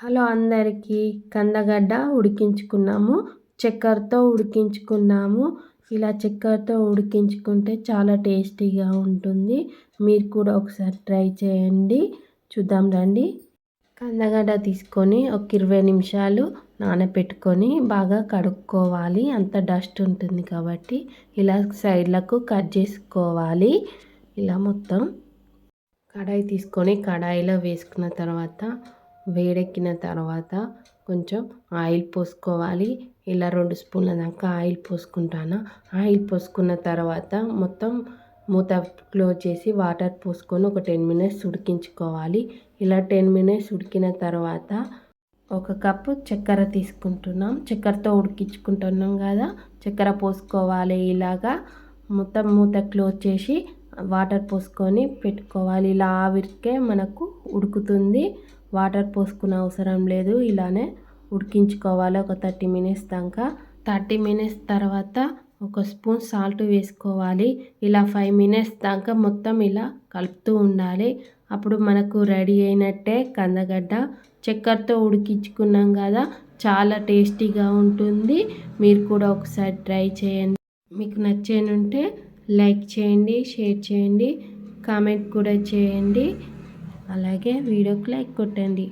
Hello అందరికీ కందగడ్డ ఉడికించుకున్నాము. చక్కెరతో ఉడికించుకున్నాము. ఇలా చక్కెరతో ఉడికించుకుంటే చాలా టేస్టీగా ఉంటుంది. మీరు కూడా ఒకసారి ట్రై చేయండి. చూద్దాం రండి. కందగడ్డ తీసుకొని ఒక ఇరవై నిమిషాలు నానబెట్టుకొని బాగా కడుక్కోవాలి. అంత డస్ట్ ఉంటుంది కాబట్టి ఇలా సైడ్లకు కట్ చేసుకోవాలి. ఇలా మొత్తం కడాయి తీసుకొని కడాయిలో వేసుకున్న తర్వాత వేడెక్కిన తర్వాత కొంచెం ఆయిల్ పోసుకోవాలి. ఇలా రెండు స్పూన్ల దాకా ఆయిల్ పోసుకుంటాను. ఆయిల్ పోసుకున్న తర్వాత మొత్తం మూత క్లోజ్ చేసి వాటర్ పోసుకొని ఒక టెన్ మినిట్స్ ఉడికించుకోవాలి. ఇలా టెన్ మినిట్స్ ఉడికిన తర్వాత ఒక కప్పు చక్కెర తీసుకుంటున్నాం. చక్కెరతో ఉడికించుకుంటున్నాం కదా. చక్కెర పోసుకోవాలి ఇలాగా. మొత్తం మూత క్లోజ్ చేసి వాటర్ పోసుకొని పెట్టుకోవాలి. ఇలా ఆవిరికే మనకు ఉడుకుతుంది. వాటర్ పోసుకునే అవసరం లేదు. ఇలానే ఉడికించుకోవాలి. ఒక థర్టీ మినిట్స్ దాకా. థర్టీ మినిట్స్ తర్వాత ఒక స్పూన్ సాల్ట్ వేసుకోవాలి. ఇలా ఫైవ్ మినిట్స్ దాకా మొత్తం ఇలా కలుపుతూ ఉండాలి. అప్పుడు మనకు రెడీ అయినట్టే కందగడ్డ. చక్కెరతో ఉడికించుకున్నాం కదా చాలా టేస్టీగా ఉంటుంది. మీరు కూడా ఒకసారి ట్రై చేయండి. మీకు నచ్చేనుంటే లైక్ చేయండి షేర్ చేయండి కామెంట్ కూడా చేయండి. అలాగే వీడియోకి లైక్ కొట్టండి.